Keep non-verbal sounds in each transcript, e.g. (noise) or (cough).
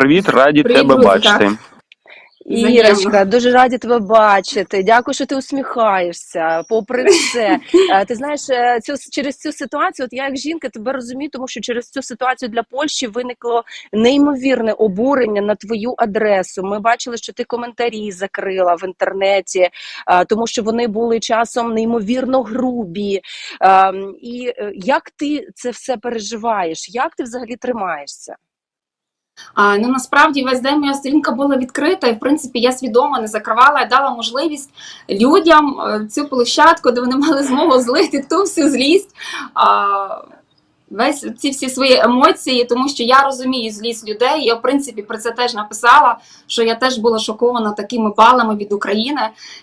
привіт, раді Привіт, тебе друзі, бачити. так. Ірочка, дуже раді тебе бачити. Дякую, що ти усміхаєшся. Попри все, (laughs) Е, ти знаєш, е, цю через цю ситуацію, от я як жінка тебе розумію, тому що через цю ситуацію для Польщі виникло неймовірне обурення на твою адресу. Ми бачили, що ти коментарі закрила в інтернеті, е, тому що вони були часом неймовірно грубі. Е, І е, як ти це все переживаєш? Як ти взагалі тримаєшся? А, ну насправді весь день моя сторінка була відкрита, і в принципі я свідомо не закривала, я дала можливість людям е, цю площадку, де вони мали змогу злити ту всю злість. А, Весь ці всі свої емоції, тому що я розумію злість людей. Я в принципі про це теж написала, що я теж була шокована такими балами від України,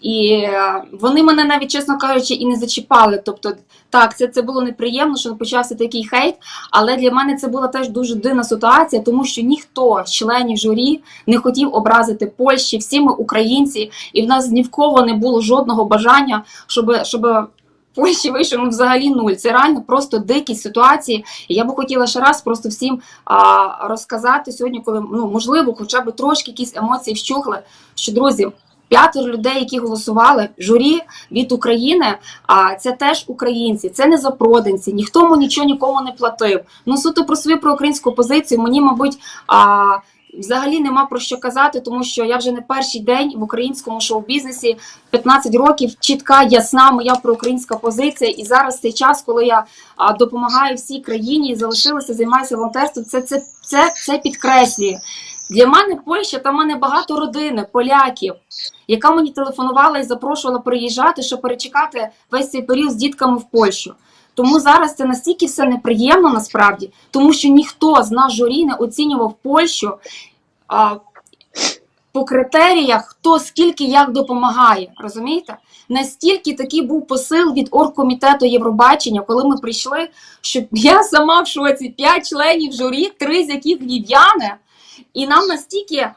і е, вони мене навіть, чесно кажучи, і не зачіпали. Тобто, так, це, це було неприємно, що почався такий хейт, але для мене це була теж дуже дивна ситуація, тому що ніхто з членів журі не хотів образити Польщі, всі ми українці, і в нас ні в кого не було жодного бажання, щоб, щоб Польщі вийшов ну, взагалі нуль. Це реально просто дикі ситуації. І я би хотіла ще раз просто всім а, розказати сьогодні, коли ну можливо, хоча б трошки якісь емоції вщухли. Що друзі, п'ятеро людей, які голосували, журі від України, а це теж українці, це не запроданці, ніхто му нічого нікому не платив. Ну суто про свою проукраїнську позицію мені, мабуть, а, взагалі нема про що казати, тому що я вже не перший день в українському шоу-бізнесі 15 років чітка, ясна моя проукраїнська позиція. І зараз цей час, коли я допомагаю всій країні залишилася, займаюся волонтерством, це, це, це, це підкреслює. Для мене Польща, там мене багато родини, поляків, яка мені телефонувала і запрошувала приїжджати, щоб перечекати весь цей період з дітками в Польщу. Тому зараз це настільки все неприємно насправді, тому що ніхто з нас журі не оцінював Польщу а, по критеріях, хто скільки як допомагає. Розумієте? Настільки такий був посил від оргкомітету Євробачення, коли ми прийшли, що я сама в шоці, п'ять членів журі, три з яких львів'яни, і нам настільки е,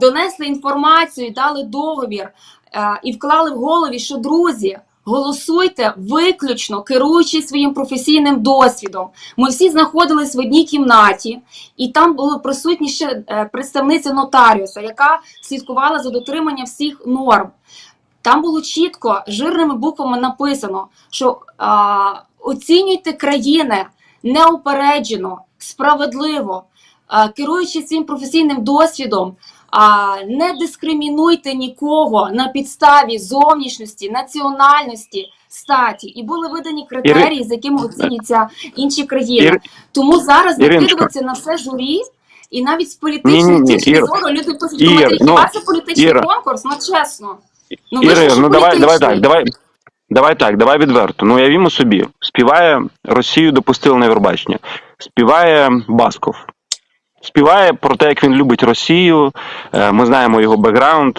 донесли інформацію, дали договір е, і вклали в голові, що друзі. Голосуйте виключно керуючи своїм професійним досвідом. Ми всі знаходились в одній кімнаті, і там були присутні ще е, представниця нотаріуса, яка слідкувала за дотриманням всіх норм. Там було чітко жирними буквами написано, що а, оцінюйте країни неупереджено, справедливо, а, керуючи своїм професійним досвідом. А, не дискримінуйте нікого на підставі зовнішності, національності, статі. І були видані критерії, з якими оцінюються інші країни. Тому зараз накидуватися на все журі, і навіть з політичної точки зору люди пишуть коментарі, ну, хіба це політичний Іра. конкурс? Ну чесно. Ну, ви ж ну давай, давай так, давай. Давай так, давай відверто. Ну уявімо собі, співає Росію допустили на Євробачення, співає Басков, співає про те, як він любить Росію. е, Ми знаємо його бекграунд.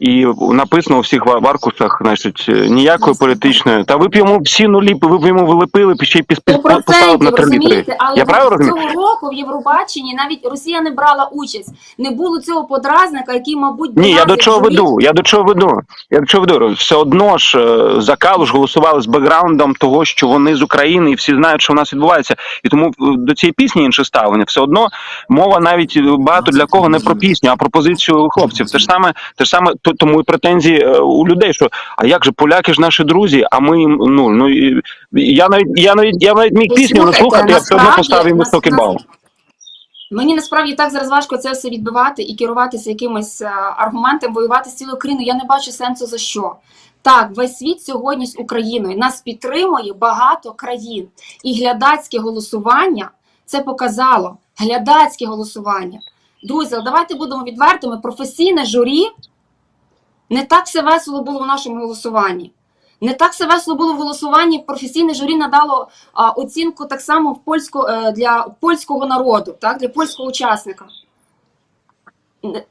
І написано у всіх аркушах, значить, е, ніякої політичної. Та ви б йому всі нулі, ви б йому влепили, б ще й піс- поставили на три літри. Але Я правильно розумію? цього року в Євробаченні навіть Росія не брала участь. Не було цього подразника, який, мабуть, Ні, я до чого веду. Я до чого веду. Я до чого веду. Все одно ж е, за Калуш голосували з бекграундом того, що вони з України, і всі знають, що в нас відбувається. І тому е, до цієї пісні інше ставлення. Все одно мова навіть багато для кого не про пісню, а про позицію хлопців. Те ж саме, те ж саме тому і претензії е, у людей, що а як же поляки ж наші друзі, а ми їм ну ну я навіть я навіть я навіть міг пісню не слухати, я все одно поставив їм високий бал. Мені насправді так зараз важко це все відбивати і керуватися якимось е, аргументом, воювати з цілою країною. Я не бачу сенсу за що. Так, весь світ сьогодні з Україною. Нас підтримує багато країн. І глядацьке голосування це показало. Глядацьке голосування. Друзі, давайте будемо відвертими. Професійне журі не так все весело було в нашому голосуванні. Не так все весело було в голосуванні. Професійне журі надало оцінку так само в польську, е, для польського народу, так, для польського учасника.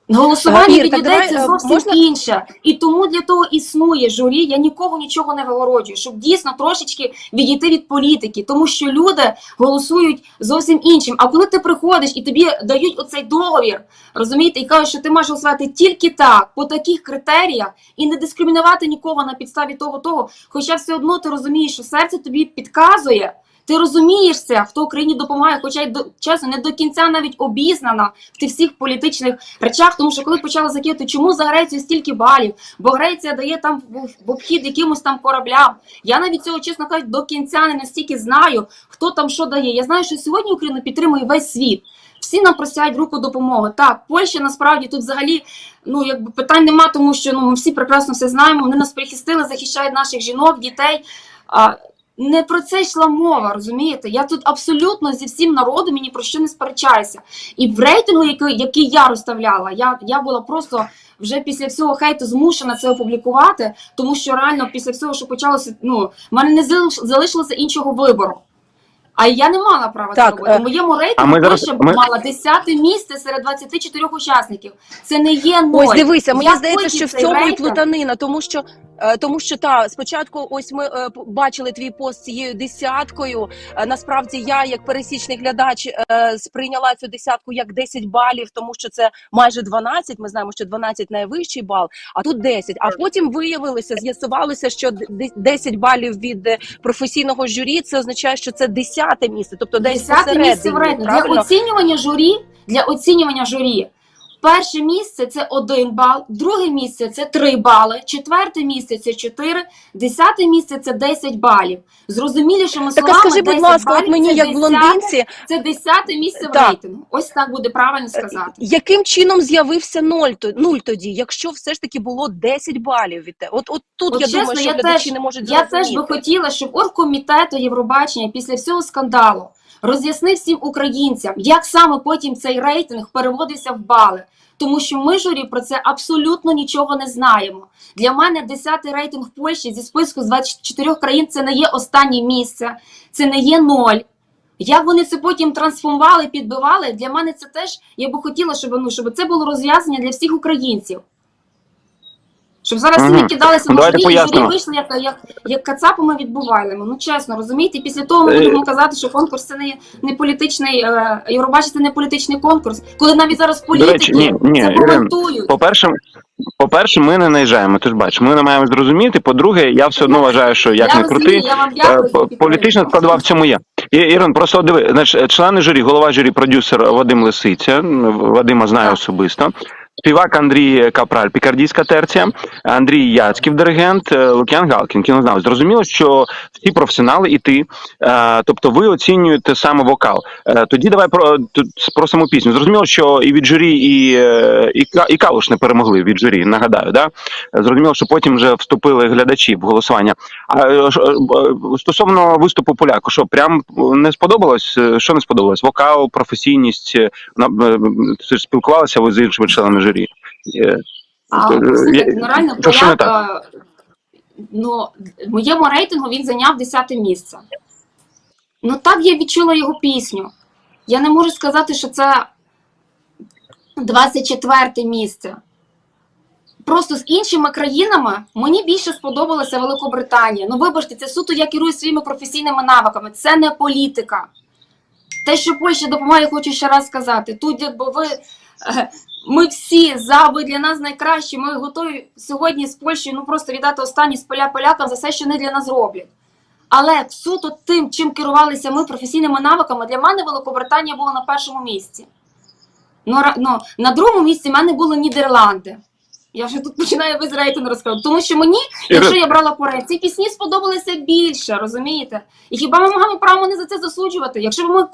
Голосування Ір, від давай, е, зовсім можна- інше. І тому для того існує журі. Я нікого нічого не вигороджую, щоб дійсно трошечки відійти від політики, тому що люди голосують зовсім іншим. А коли ти приходиш і тобі дають оцей договір, розумієте, і кажуть, що ти маєш голосувати тільки так, по таких критеріях, і не дискримінувати нікого на підставі того, того. Хоча все одно ти розумієш, що серце тобі підказує. Ти розумієшся, хто Україні допомагає, хоча й до чесно не до кінця навіть обізнана в тих всіх політичних речах. Тому що коли почали закидати, чому за Грецію стільки балів? Бо Греція дає там в- обхід якимось там кораблям. Я навіть цього, чесно кажучи, до кінця не настільки знаю, хто там що дає. Я знаю, що сьогодні Україну підтримує весь світ. Всі нам просять руку допомоги. Так, Польща насправді тут взагалі ну якби питань нема, тому що ну ми всі прекрасно все знаємо. Вони нас прихистили, захищають наших жінок, дітей. А не про це йшла мова, розумієте? Я тут абсолютно зі всім народом і ні про що не сперечаюся. І в рейтингу, який, який я розставляла, я, я була просто вже після всього хейту змушена це опублікувати, тому що реально після всього, що почалося, ну в мене не залиш- залишилося іншого вибору. А я не мала права Так, це робити. е, моєму рейтингу ми зараз- ми- мала 10 місце серед 24 учасників. Це не є ноль. Ось дивися, мені Я здається, що в цей цьому і плутанина, тому що. Е, Тому що та спочатку, ось ми е, бачили твій пост цією десяткою. Е, насправді я, як пересічний глядач, е, сприйняла цю десятку як 10 балів, тому що це майже 12, Ми знаємо, що 12 найвищий бал, а тут 10. А потім виявилося, з'ясувалося, що д- д- 10 балів від е, професійного журі це означає, що це 10 місце, тобто десь Десяте місце в рейтингу. Для оцінювання журі, для оцінювання журі. Перше місце це 1 бал, друге місце це 3 бали, четверте місце це 4, десяте місце це 10 балів. Зрозумілішими Так словами, скажи, будь 10 ласка, от мені це як 10 блондинці, це 10 місце в Так. рейтингу. Ось так буде правильно сказати. Яким чином з'явився нуль, нуль тоді, якщо все ж таки було 10 балів від те? От, от тут От я чесно, думаю, що я глядачі теж- не можуть Я теж би хотіла, щоб оргкомітету Євробачення після всього скандалу роз'яснив всім українцям, як саме потім цей рейтинг переводився в бали. Тому що ми журі про це абсолютно нічого не знаємо. Для мене 10-й рейтинг Польщі зі списку з 24 країн це не є останнє місце, це не є ноль. Як вони це потім трансформували, підбивали, для мене це теж я би хотіла, щоб, ну, щоб це було роз'яснення для всіх українців. Щоб зараз всі не кидалися на журі, і журі вийшли як, як, як кацапами відбувайлими. Ну чесно, розумієте? Після того ми Е, будемо казати, що конкурс це не, не політичний, е, Євробачення це не політичний конкурс. Коли навіть зараз політики речі, ні, ні, це коментують. По-перше, по-перше, ми не наїжджаємо. Ти ж бачиш, ми не маємо зрозуміти. По-друге, я все одно вважаю, що як я не розумію, крути, я вам е, за підтримку. політична складова в цьому є. І, Ірин, просто диви, значить, члени журі, голова журі, продюсер Вадим Лисиця, Вадима знаю особисто. Співак Андрій Капраль, Пікардійська терція, Андрій Яцьків, диригент, е, Лук'ян Галкін, кінознавець. Зрозуміло, що всі професіонали і ти, е, тобто ви оцінюєте саме вокал. Е, Тоді давай про, про саму пісню. Зрозуміло, що і від журі, і, і, і Калуш не перемогли від журі, нагадаю. Да? Зрозуміло, що потім вже вступили глядачі в голосування. А стосовно виступу поляку, що прям не сподобалось? Що не сподобалось? Вокал, професійність. на- спілкувалися ви з іншими членами журі. Е, А, Е, слухайте, я- ну реально то що не поляк, е, ну, в моєму рейтингу він зайняв 10 місце. Ну так я відчула його пісню. Я не можу сказати, що це 24 місце. Просто з іншими країнами мені більше сподобалася Великобританія. Ну, вибачте, це суто я керую своїми професійними навиками. Це не політика. Те, що Польща допомагає, хочу ще раз сказати. Тут, якби ви. Ми всі за ви для нас найкращі. Ми готові сьогодні з Польщею ну просто віддати останні з поля полякам за все, що вони для нас роблять. Але суто тим, чим керувалися ми професійними навиками, для мене Великобританія була на першому місці. Ну, ну, на другому місці в мене були Нідерланди. Я вже тут починаю весь рейтинг розказувати. Тому що мені, якщо я брала поряд, ці пісні сподобалися більше, розумієте? І хіба ми маємо право не за це засуджувати? Якщо б ми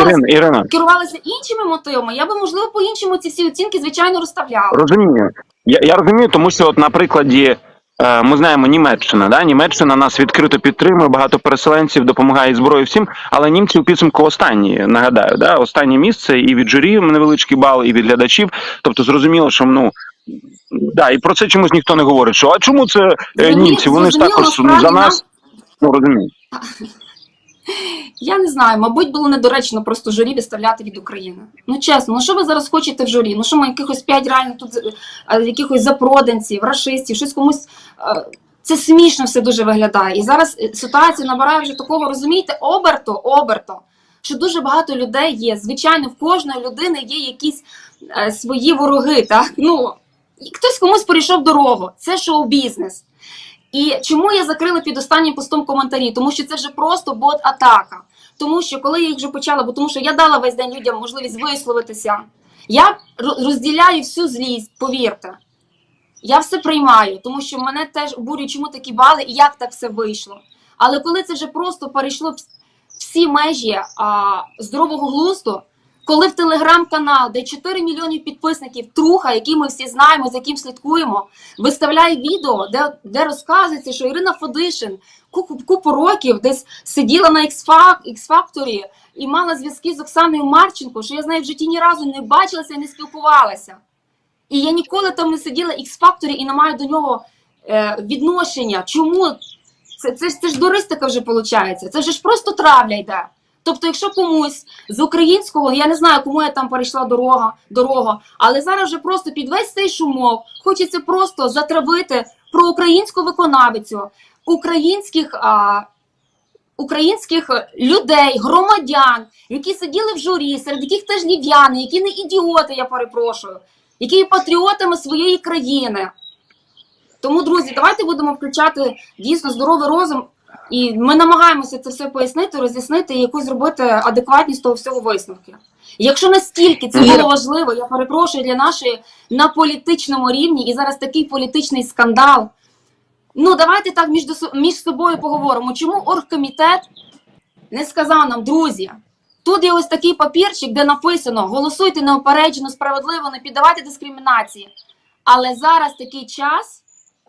Ірина, Ірина, керувалися іншими мотивами, я би можливо по-іншому ці всі оцінки звичайно розставляла. розумію. Я, я розумію, тому що от на прикладі. е, Ми знаємо Німеччина, да? Німеччина нас відкрито підтримує, багато переселенців допомагає зброю всім, але німці у підсумку останні, нагадаю, да? останнє місце і від журі невеличкий бал, і від глядачів. Тобто зрозуміло, що ну да, і про це чомусь ніхто не говорить. Що а чому це е, німці? Вони ж також ну, за нас. Ну розумію. Я не знаю, мабуть, було недоречно просто журі виставляти від України. Ну чесно, ну що ви зараз хочете в журі? Ну що ми якихось п'ять реально тут е, якихось запроданців, рашистів, щось комусь. е, Це смішно все дуже виглядає. І зараз е, ситуація набирає вже такого, розумієте, оберто, оберто, що дуже багато людей є. Звичайно, в кожної людини є якісь е, свої вороги. Так? Ну, хтось комусь перейшов дорогу. Це шоу-бізнес. І чому я закрила під останнім постом коментарі? Тому що це вже просто бот-атака. Тому що коли я їх вже почала, бо тому що я дала весь день людям можливість висловитися, я розділяю всю злість, повірте. Я все приймаю, тому що мене теж обурює, чому такі бали і як так все вийшло. Але коли це вже просто перейшло вс- всі межі а, здорового глузду, коли в телеграм-канал, де 4 мільйонів підписників, труха, який ми всі знаємо, з яким слідкуємо, виставляє відео, де, де розказується, що Ірина Фодишин купу, купу років десь сиділа на X-Factor і мала зв'язки з Оксаною Марченко, що я з нею в житті ні разу не бачилася і не спілкувалася. І я ніколи там не сиділа в X-Factor і не маю до нього е, відношення. Чому? Це, це, це ж дуристика вже виходить. Це ж просто травля йде. Тобто, якщо комусь з українського, я не знаю, кому я там перейшла дорога, дорога, але зараз вже просто під весь цей шумок хочеться просто затравити про українську виконавицю, українських, а, українських людей, громадян, які сиділи в журі, серед яких теж лів'яни, які не ідіоти, я перепрошую, які є патріотами своєї країни. Тому, друзі, давайте будемо включати дійсно здоровий розум. І ми намагаємося це все пояснити, роз'яснити і якусь зробити адекватність того всього висновки. Якщо настільки це було важливо, я перепрошую для нашої на політичному рівні, і зараз такий політичний скандал. Ну давайте так між, між собою поговоримо. Чому оргкомітет не сказав нам, друзі? Тут є ось такий папірчик, де написано: голосуйте неопереджено, справедливо, не піддавайте дискримінації. Але зараз такий час,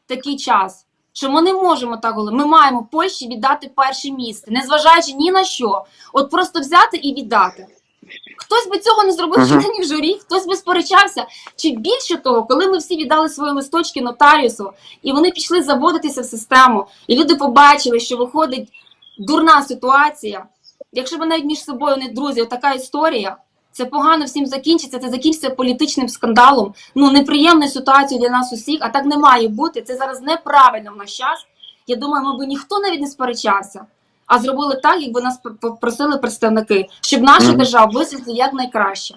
такий час, що ми не можемо так говорити. Ми маємо Польщі віддати перше місце, незважаючи ні на що. От просто взяти і віддати. Хтось би цього не зробив Мгм. членів журі, хтось би сперечався. Чи більше того, коли ми всі віддали свої листочки нотаріусу, і вони пішли заводитися в систему, і люди побачили, що виходить дурна ситуація. Якщо ви навіть між собою не друзі, така історія, це погано всім закінчиться, це закінчиться політичним скандалом, ну неприємною ситуацією для нас усіх, а так не має бути. Це зараз неправильно в наш час. Я думаю, ми би ніхто навіть не сперечався, а зробили так, якби нас попросили представники, щоб наша держава висвітлила як найкраще.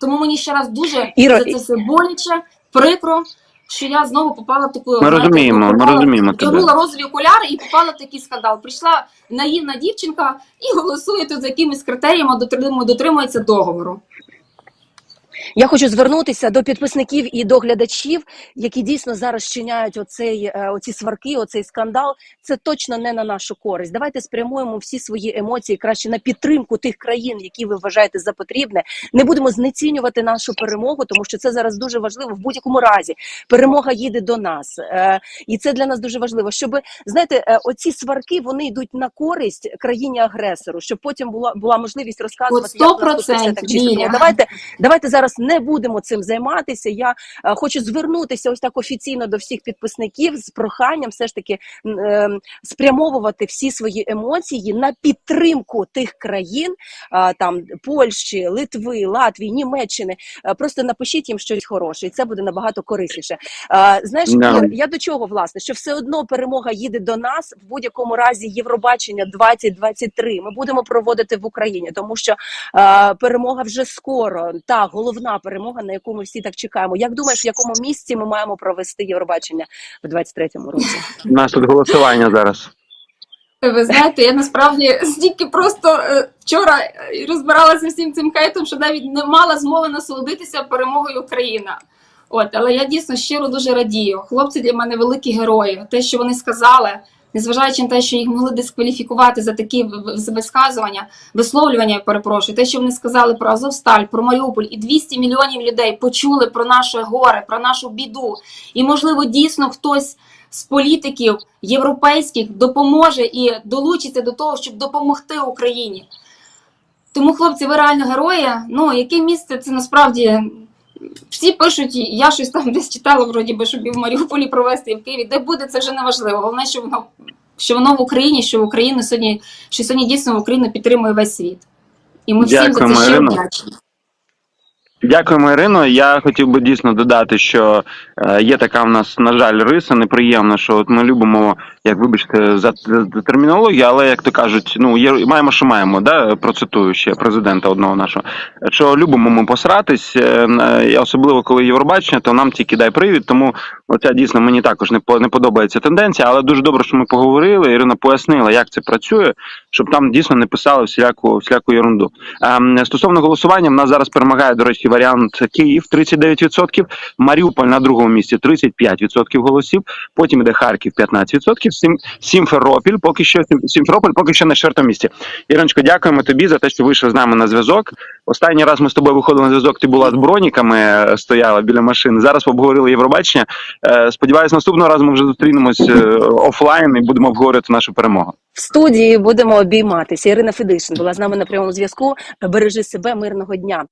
Тому мені ще раз дуже Іро, за це все боляче, прикро, що я знову попала в таку Ми знаєте, розуміємо, ми розуміємо тебе. вдягнула розові окуляри і попала в такий скандал. Прийшла наївна дівчинка і голосує тут за якимись критеріями, дотримує- дотримується договору. Я хочу звернутися до підписників і до глядачів, які дійсно зараз чиняють оцей е, оці сварки, оцей скандал. Це точно не на нашу користь. Давайте спрямуємо всі свої емоції краще на підтримку тих країн, які ви вважаєте за потрібне. Не будемо знецінювати нашу перемогу, тому що це зараз дуже важливо в будь-якому разі. Перемога їде до нас, Е, і це для нас дуже важливо. Щоб знаєте, е, оці сварки вони йдуть на користь країні агресору, щоб потім була була можливість розказувати. От як нас все 100%, так чисто. Давайте давайте зараз не будемо цим займатися. Я е, хочу звернутися ось так офіційно до всіх підписників з проханням все ж таки е, спрямовувати всі свої емоції на підтримку тих країн, там Польщі, Литви, Латвії, Німеччини. Е, просто напишіть їм щось хороше, і це буде набагато корисніше. Знаєш. Ір, я до чого власне, що все одно перемога їде до нас в будь-якому разі Євробачення 2023 Ми будемо проводити в Україні, тому що перемога вже скоро. Та головна перемога, на яку ми всі так чекаємо. Як думаєш, в якому місці ми маємо провести Євробачення в 23-му році? У нас тут голосування зараз. Ви знаєте, я насправді стільки просто е, вчора е, розбиралася всім цим хейтом, що навіть не мала змови насолодитися перемогою Україна. От, але я дійсно щиро дуже радію. Хлопці для мене великі герої. Те, що вони сказали, незважаючи на те, що їх могли дискваліфікувати за такі висказування, висловлювання, я перепрошую, те, що вони сказали про Азовсталь, про Маріуполь, і 200 мільйонів людей почули про наше горе, про нашу біду. І, можливо, дійсно хтось з політиків європейських допоможе і долучиться до того, щоб допомогти Україні. Тому, хлопці, ви реально герої. Ну, яке місце це насправді. Всі пишуть, я щось там десь читала, вроді би, щоб і в Маріуполі провести, і в Києві. Де буде, це вже не важливо. Головне, що воно, що воно в Україні, що в Україну сьогодні, що сьогодні дійсно Україна підтримує весь світ. І ми всім за це щиро вдячні. Дякуємо, Ірино. Я хотів би дійсно додати, що е, є така в нас, на жаль, риса неприємна, що от ми любимо, як вибачте, за, термінологію, але як то кажуть, ну є маємо, що маємо. Да? Процитую ще президента одного нашого. Що любимо ми посратись, е, і особливо коли Євробачення, то нам тільки дай привід. Тому оця дійсно мені також не не подобається тенденція, але дуже добре, що ми поговорили. Ірина пояснила, як це працює, щоб там дійсно не писали всіляку всіляку ерунду. Ем, Стосовно голосування, в нас зараз перемагає, до речі, варіант Київ 39%, Маріуполь на другому місці 35% голосів, потім іде Харків 15%, Сім, Сімферополь, поки що Сімферополь поки що на четвертому місці. Іронечко, дякуємо тобі за те, що вийшов з нами на зв'язок. Останній раз ми з тобою виходили на зв'язок, ти була з броніками, е, стояла біля машини. Зараз обговорили Євробачення. Е, Сподіваюсь, наступного разу ми вже зустрінемось е, офлайн і будемо обговорювати нашу перемогу. В студії будемо обійматися. Ірина Федишин була з нами на прямому зв'язку. Бережи себе, мирного дня.